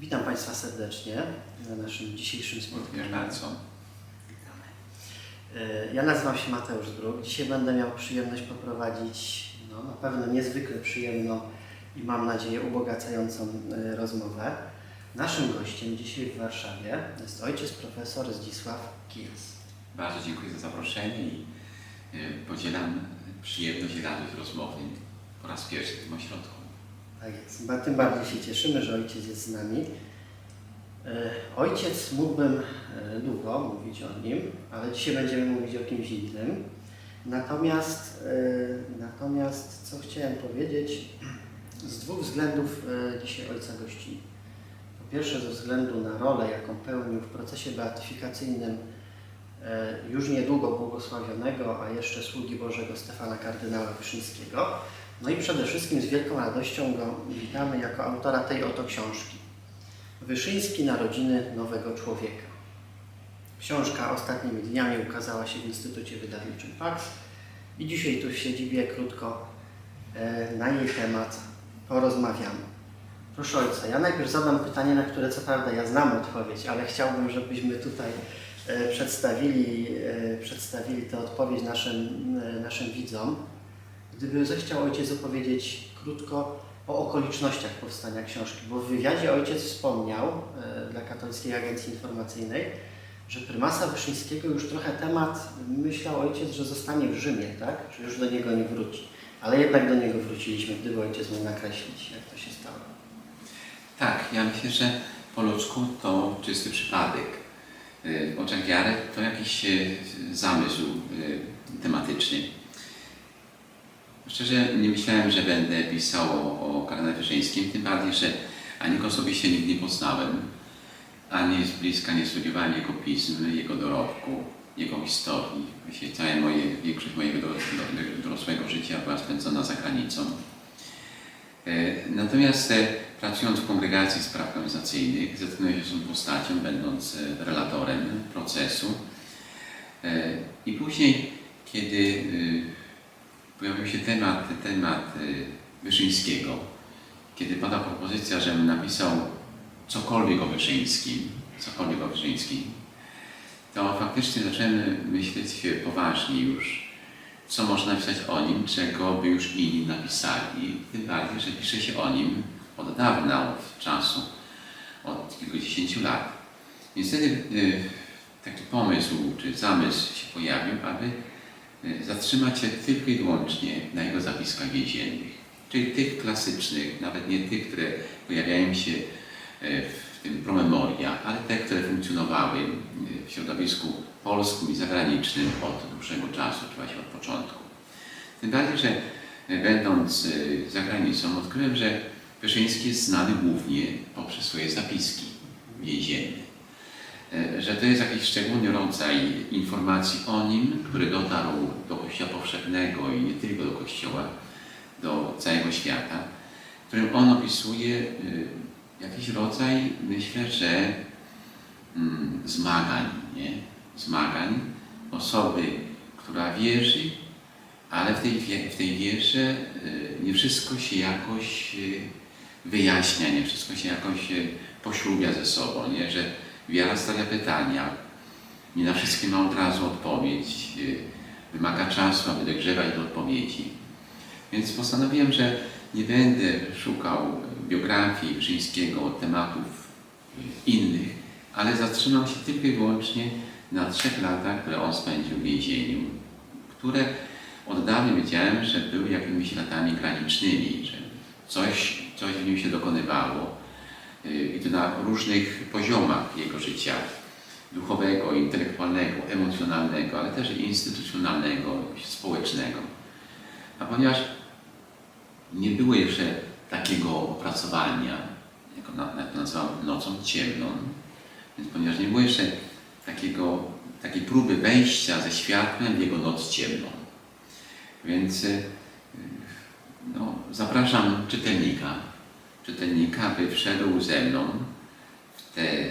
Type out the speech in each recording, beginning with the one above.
Witam Państwa serdecznie na naszym dzisiejszym spotkaniu. bardzo. Witamy. E, Ja nazywam się Mateusz Bruk. Dzisiaj będę miał przyjemność poprowadzić no, na pewno niezwykle przyjemną i mam nadzieję ubogacającą e, rozmowę. Naszym gościem dzisiaj w Warszawie jest ojciec profesor Zdzisław Kijas. Bardzo dziękuję za zaproszenie i e, podzielam przyjemność i radość rozmowy po raz pierwszy w tym ośrodku. Tak jest. Tym bardziej się cieszymy, że ojciec jest z nami. E, Ojciec mógłbym e, długo mówić o nim, ale dzisiaj będziemy mówić o kimś innym. Natomiast, e, natomiast co chciałem powiedzieć, z dwóch względów dzisiaj ojca gościli. Po pierwsze ze względu na rolę, jaką pełnił w procesie beatyfikacyjnym już niedługo błogosławionego, a jeszcze sługi Bożego Stefana kardynała Wyszyńskiego. No i przede wszystkim z wielką radością go witamy jako autora tej oto książki. Wyszyński Narodziny Nowego Człowieka. Książka ostatnimi dniami ukazała się w Instytucie Wydawniczym PAX i dzisiaj tu w siedzibie krótko e, na jej temat porozmawiamy. Proszę Ojca, ja najpierw zadam pytanie, na które co prawda ja znam odpowiedź, ale chciałbym, żebyśmy tutaj e, przedstawili, e, przedstawili tę odpowiedź naszym, naszym widzom. Gdyby zechciał ojciec opowiedzieć krótko o okolicznościach powstania książki, bo w wywiadzie ojciec wspomniał e, dla Katolickiej Agencji Informacyjnej, że prymasa Wyszyńskiego już trochę temat, myślał ojciec, że zostanie w Rzymie, tak? Że już do niego nie wróci. Ale jednak do niego wróciliśmy, gdyby ojciec mógł nakreślić, jak to się stało. Tak, ja myślę, że po ludzku to czysty przypadek. W oczach wiary to jakiś e, zamysł e, tematyczny. Szczerze nie myślałem, że będę pisał o, o Wyszyńskim, tym bardziej, że ani go osobiście nigdy nie poznałem, ani z bliska nie studiowałem jego pism, jego dorobku, jego historii. Właściwie całe moje, większość mojego do- do- dorosłego życia była spędzona za granicą. E, Natomiast e, pracując w kongregacji spraw kanonizacyjnych zetknąłem się z tą postacią, będąc e, relatorem procesu. I później, kiedy e, pojawił się temat, temat e, Wyszyńskiego, kiedy pada propozycja, żebym napisał cokolwiek o Wyszyńskim, cokolwiek o Wyszyńskim, to faktycznie zacząłem myśleć poważnie już, co można napisać o nim, czego by już inni napisali. Tym bardziej, że pisze się o nim od dawna, od czasu, od kilkudziesięciu lat. Wtedy y, taki pomysł czy zamysł się pojawił, aby y, zatrzymać się tylko i wyłącznie na jego zapiskach więziennych. Czyli tych klasycznych, nawet nie tych, które pojawiają się y, w tym promemoria, ale te, które funkcjonowały y, w środowisku polskim i zagranicznym od dłuższego czasu, czy od początku. Tym bardziej, że y, będąc za granicą odkryłem, że Wyszyński jest znany głównie poprzez swoje zapiski więzienne. Y, Że to jest jakiś szczególny rodzaj informacji o nim, który dotarł do Kościoła powszechnego i nie tylko do Kościoła, do całego świata, w którym on opisuje y, jakiś rodzaj, myślę, że mm, zmagań, nie? Zmagań osoby, która wierzy, ale w tej, w tej wierze y, nie wszystko się jakoś wyjaśnia, nie wszystko się jakoś poślubia ze sobą, nie? Że wiara stawia pytania, nie na wszystkie ma od razu odpowiedź, wymaga czasu, aby dojrzewać do odpowiedzi. Więc postanowiłem, że nie będę szukał biografii Wyszyńskiego, tematów y, innych, ale zatrzymam się tylko i wyłącznie na trzech latach, które on spędził w więzieniu, które od dawna wiedziałem, że były jakimiś latami granicznymi, że coś, coś w nim się dokonywało i to na różnych poziomach jego życia duchowego, intelektualnego, emocjonalnego, ale też instytucjonalnego, społecznego. A ponieważ nie było jeszcze takiego opracowania, jak na- to nazywam nocą ciemną, więc ponieważ nie było jeszcze takiego, takiej próby wejścia ze światłem w jego noc ciemną. Więc y, no, zapraszam czytelnika, czytelnika, aby wszedł ze mną w te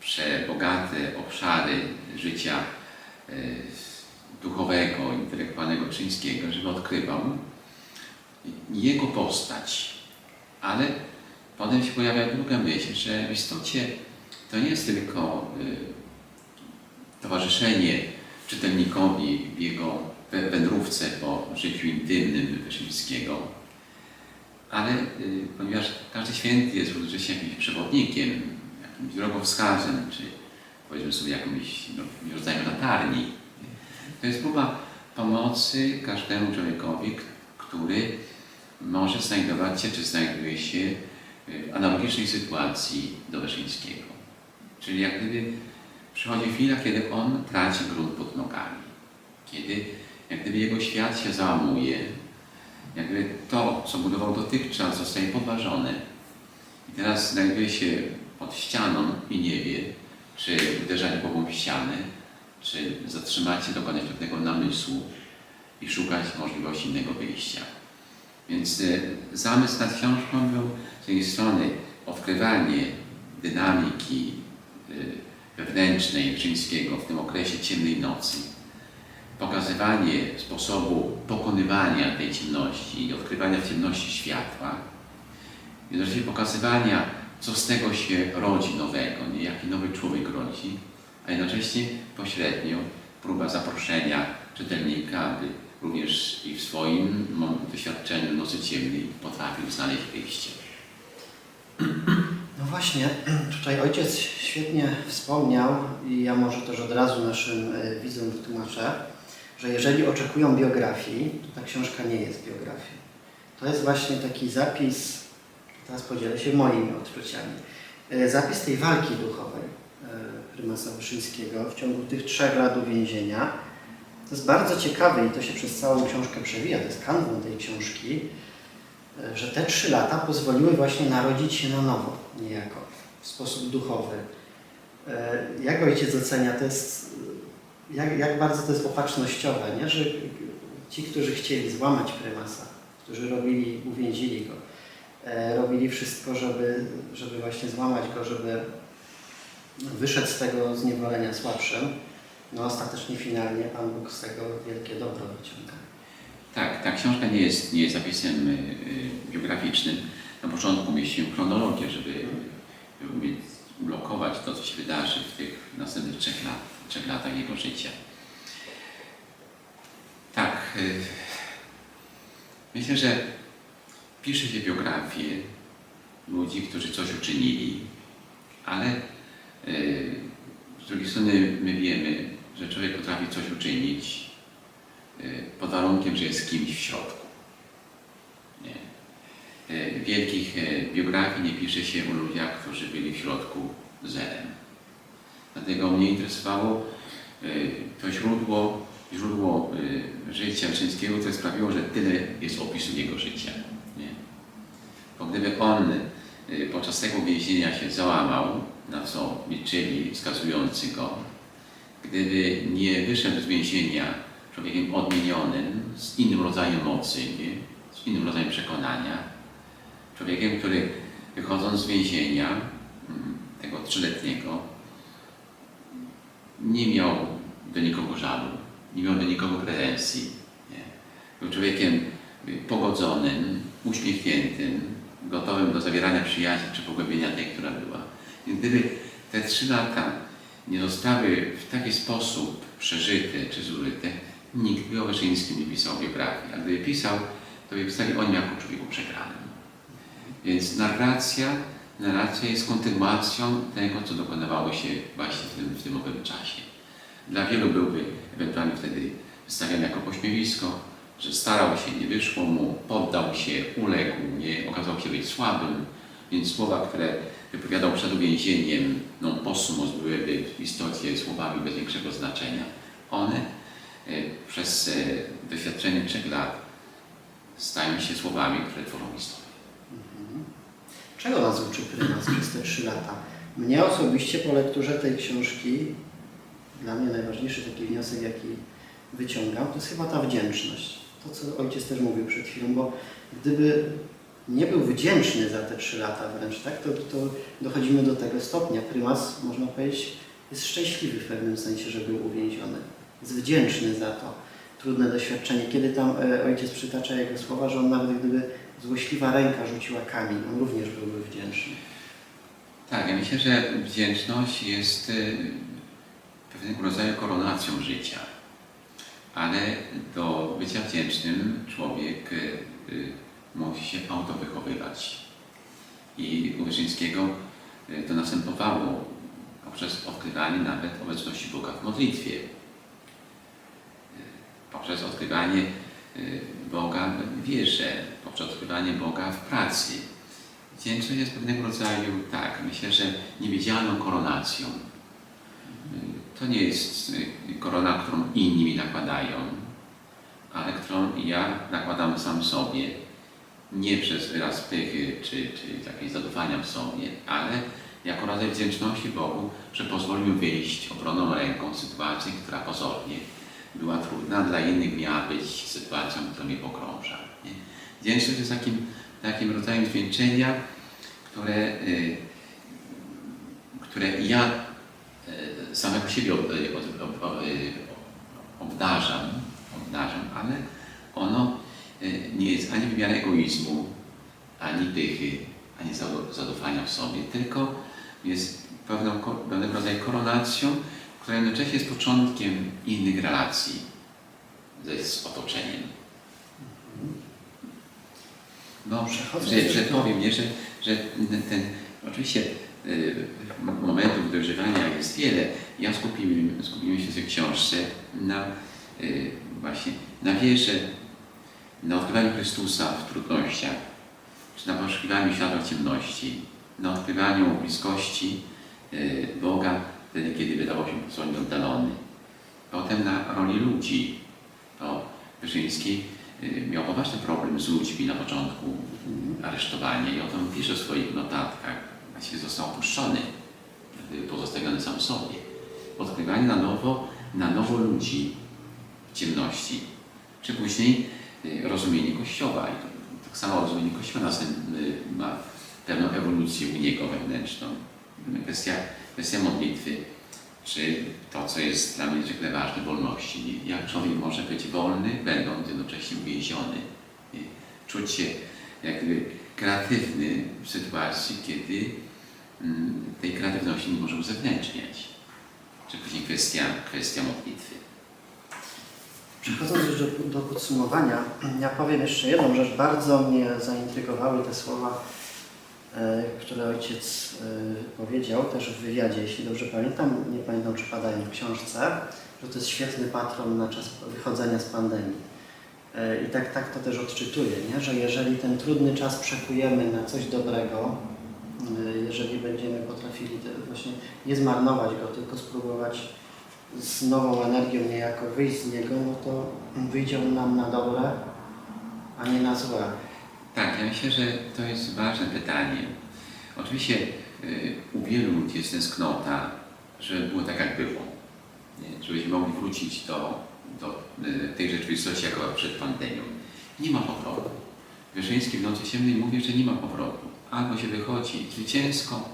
przebogate obszary życia y, duchowego, intelektualnego Czyńskiego, żeby odkrywał jego postać, ale potem się pojawia druga myśl, że w istocie to nie jest tylko y, towarzyszenie czytelnikowi w jego wędrówce po życiu intymnym Wyszyńskiego, ale y, ponieważ każdy święty jest równocześnie jakimś przewodnikiem, jakimś drogowskazem, czy powiedzmy sobie jakimś no, rodzajem latarni, to jest próba pomocy każdemu człowiekowi, który może znajdować się, czy znajduje się w analogicznej sytuacji do Wyszyńskiego. Czyli jak gdyby przychodzi chwila, kiedy on traci grunt pod nogami. Kiedy jak gdyby jego świat się załamuje, jak gdyby to, co budował dotychczas, zostaje podważone. I teraz znajduje się pod ścianą i nie wie, czy uderzać głową w ścianę, czy zatrzymać się, dokonać pewnego namysłu i szukać możliwości innego wyjścia. Więc y, zamysł nad książką był z jednej strony odkrywanie dynamiki y, wewnętrznej Grzyńskiego w tym okresie ciemnej nocy, pokazywanie sposobu pokonywania tej ciemności i odkrywania w ciemności światła, jednocześnie pokazywania, co z tego się rodzi nowego, nie? jaki nowy człowiek rodzi, a jednocześnie pośrednio próba zaproszenia czytelnika, aby również i w swoim doświadczeniu nocy ciemnej potrafił znaleźć wyjście. No właśnie, tutaj ojciec świetnie wspomniał i ja może też od razu naszym e, widzom wytłumaczę, że jeżeli oczekują biografii, to ta książka nie jest biografią. To jest właśnie taki zapis, teraz podzielę się moimi odczuciami, e, zapis tej walki duchowej e, prymasa Wyszyńskiego w ciągu tych trzech lat uwięzienia. To jest bardzo ciekawe i to się przez całą książkę przewija, to jest kanwą tej książki, e, że te trzy lata pozwoliły właśnie narodzić się na nowo, niejako, w sposób duchowy. E, Jak ojciec ocenia, to jest, e, jak, jak bardzo to jest opatrznościowe, nie? że ci, którzy chcieli złamać prymasa, którzy robili, uwięzili go, e, robili wszystko, żeby, żeby właśnie złamać go, żeby wyszedł z tego zniewolenia słabszym, no ostatecznie, finalnie Pan Bóg z tego wielkie dobro wyciąga. Tak, ta książka nie jest, nie jest zapisem y, y, biograficznym. Na początku mieściłem chronologię, żeby umieć ulokować to, co się wydarzy w tych następnych trzech, lat, trzech latach jego życia. Tak, y, myślę, że pisze się biografię ludzi, którzy coś uczynili, ale y, z drugiej strony my wiemy, że człowiek potrafi coś uczynić, y, pod warunkiem, że jest kimś w środku. Nie. Wielkich biografii nie pisze się o ludziach, którzy byli w środku zerem. Dlatego mnie interesowało y, to źródło, źródło y, życia Wyszyńskiego, które sprawiło, że tyle jest opisu jego życia. Nie? Bo gdyby on y, podczas tego więzienia się załamał, na co liczyli wskazujący go, gdyby nie wyszedł z więzienia człowiekiem odmienionym, z innym rodzajem mocy, nie? z innym rodzajem przekonania, człowiekiem, który wychodząc z więzienia, mm, tego trzyletniego, nie miał do nikogo żalu, nie miał do nikogo pretensji. Nie? Był człowiekiem y, pogodzonym, uśmiechniętym, gotowym do zawierania przyjaźni czy pogłębienia tej, która była. I gdyby te trzy lata nie zostały w taki sposób przeżyte czy zużyte, nikt by o Wyszyńskim nie pisał biografii. A gdyby pisał, to by pisali o nim jako człowieku przegranym. Więc narracja, narracja jest kontynuacją tego, co dokonywało się właśnie w tym, w tym owym czasie. Dla wielu byłby ewentualnie wtedy wystawiany jako pośmiewisko, że starał się, nie wyszło mu, poddał się, uległ, nie okazał się być słabym, więc słowa, które wypowiadał przed uwięzieniem, non possumus, byłyby w istocie słowami bez większego znaczenia. One e, przez e, doświadczenie trzech lat stają się słowami, które tworzą historię. Czego nas uczy prymas przez te trzy lata? Mnie osobiście po lekturze tej książki, dla mnie najważniejszy taki wniosek, jaki wyciągam, to jest chyba ta wdzięczność. To, co ojciec też mówił przed chwilą, bo gdyby nie był wdzięczny za te trzy lata wręcz, tak, to, to dochodzimy do tego stopnia. Prymas, można powiedzieć, jest szczęśliwy w pewnym sensie, że był uwięziony. Jest wdzięczny za to trudne doświadczenie. Kiedy tam e, ojciec przytacza jego słowa, że on nawet gdyby złośliwa ręka rzuciła kamień, on również byłby wdzięczny. Tak, ja myślę, że wdzięczność jest y, pewnego rodzaju koronacją życia. Ale do bycia wdzięcznym człowiek y, y, musi się autowychowywać. I u Wyszyńskiego to następowało poprzez odkrywanie nawet obecności Boga w modlitwie. Poprzez odkrywanie Boga w wierze, poprzez odkrywanie Boga w pracy. Wdzięczność jest pewnego rodzaju, tak, myślę, że niewidzialną koronacją. To nie jest y, korona, którą inni mi nakładają, ale którą ja nakładam sam sobie. Nie przez wyraz pychy czy, czy jakieś zadufania w sobie, ale jako rodzaj wdzięczności Bogu, że pozwolił wyjść obronną ręką z sytuacji, która pozornie była trudna, dla innych miała być sytuacją, która mnie pogrąża. Nie? Wdzięczność jest takim, takim rodzajem zwieńczenia, które, y, które ja y, samego siebie ob, y, ob, ob, obdarzam, obdarzam, ale ono nie jest ani wymiar egoizmu, ani pychy, ani zadufania w sobie, tylko jest pewną, pewnego rodzaju koronacją, która jednocześnie jest początkiem innych relacji ze, z otoczeniem. No, Przechodząc że, że powiem, nie, że, że ten, oczywiście y, momentów dojrzewania jest wiele. Ja skupiłem, skupiłem się w tej książce na y, właśnie na wierze, na odkrywaniu Chrystusa w trudnościach, czy na poszukiwaniu światła w ciemności, na odkrywaniu bliskości y, Boga wtedy, kiedy wydawał się po sobie oddalony. Potem na roli ludzi. To Wyszyński y, miał poważny problem z ludźmi na początku aresztowania i o tym pisze w swoich notatkach. Właściwie został opuszczony, y, pozostawiony sam sobie. Odkrywanie na nowo, na nowo ludzi w ciemności. Czy później y, rozumienie Kościoła. I tak samo rozumienie Kościoła następ, y, ma pewną ewolucję u niego wewnętrzną. Kwestia, kwestia modlitwy, czy to, co jest dla mnie niezwykle ważne, wolności. Jak człowiek może być wolny, będąc jednocześnie uwięziony. Czuć się jakby kreatywny w sytuacji, kiedy mm, tej kreatywności nie może uzewnętrzniać. Czy później kwestia, kwestia modlitwy. Przechodząc już do, do podsumowania, ja powiem jeszcze jedną rzecz. Bardzo mnie zaintrygowały te słowa, które ojciec e, powiedział też w wywiadzie, jeśli dobrze pamiętam. Nie pamiętam, czy padają w książce, że to jest świetny patron na czas wychodzenia z pandemii. E, I tak, tak to też odczytuję, nie? że jeżeli ten trudny czas przekujemy na coś dobrego, e, jeżeli będziemy potrafili właśnie nie zmarnować go, tylko spróbować z nową energią niejako wyjść z niego, no to wyjdzie on nam na dobre, a nie na złe. Tak, ja myślę, że to jest ważne pytanie. Oczywiście y, u wielu ludzi jest tęsknota, żeby było tak, jak było. Nie? Żebyśmy mogli wrócić do, do y, tej rzeczywistości, jaka była przed pandemią. Nie ma powrotu. Wyszyński w Nocy Ciemnej mówi, że nie ma powrotu. Albo się wychodzi zwycięsko,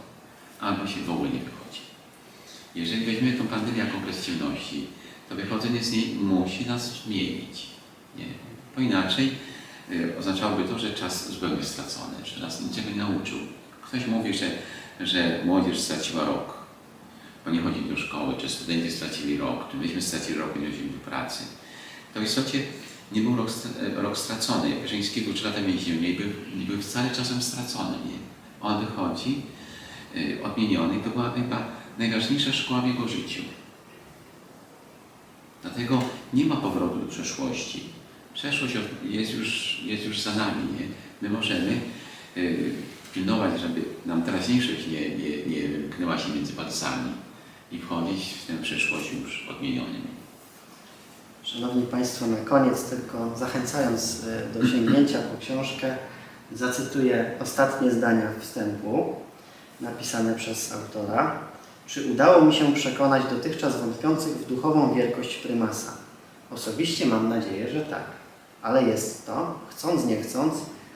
albo się w ogóle nie wychodzi. Jeżeli weźmiemy tą pandemię jako okres ciemności, to wychodzenie z niej musi nas zmienić. Nie? Bo inaczej oznaczałoby to, że czas zupełnie stracony, że nas niczego nie nauczył. Ktoś mówi, że, że młodzież straciła rok, bo nie chodzi do szkoły, czy studenci stracili rok, czy myśmy stracili rok, nie chodzili do pracy. To w istocie nie był rok, stra- rok stracony. Wierzyńskiego trzy lata więzienia nie był, nie był wcale czasem stracony. Nie? On wychodzi y, odmieniony to była chyba najważniejsza szkoła w jego życiu. Dlatego nie ma powrotu do przeszłości. Przeszłość jest już, jest już za nami. Nie? My możemy y, pilnować, żeby nam teraźniejszość nie, nie, nie wymknęła się między palcami i wchodzić w tę przyszłość już odmienionym. Szanowni Państwo, na koniec tylko zachęcając e, do sięgnięcia po książkę, zacytuję ostatnie zdania wstępu napisane przez autora. Czy udało mi się przekonać dotychczas wątpiących w duchową wielkość prymasa? Osobiście mam nadzieję, że tak. Ale jest to, chcąc nie chcąc,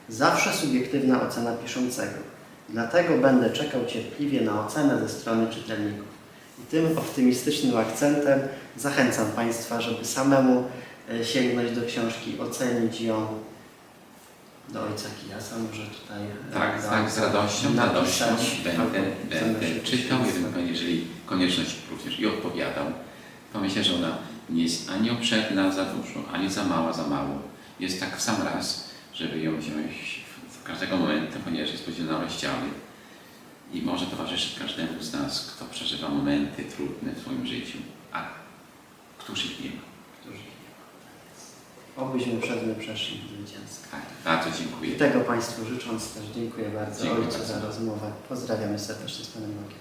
zawsze subiektywna ocena piszącego. Dlatego będę czekał cierpliwie na ocenę ze strony czytelników. I tym optymistycznym akcentem zachęcam Państwa, żeby samemu e, sięgnąć do książki, ocenić ją do ojca Kijasa, może tutaj e, Tak, do tak, z radością, napisać, radością będę, będę czytał, ewentualnie jeżeli konieczność również i odpowiadał. To myślę, że ona nie jest ani obszerna za dużo, ani za mała za mało. Jest tak w sam raz, żeby ją wziąć w- każdego momentu, ponieważ jest podzielona na rozdziały i może towarzyszyć każdemu z nas, kto przeżywa momenty trudne w swoim życiu, a któż ich nie ma. którzy Obyśmy przez nie przeszli zwycięsko. Tak, bardzo dziękuję. Tego Państwu życząc też dziękuję bardzo Dziękuję Ojcu bardzo. za rozmowę. Pozdrawiamy serdecznie z Panem Bogiem.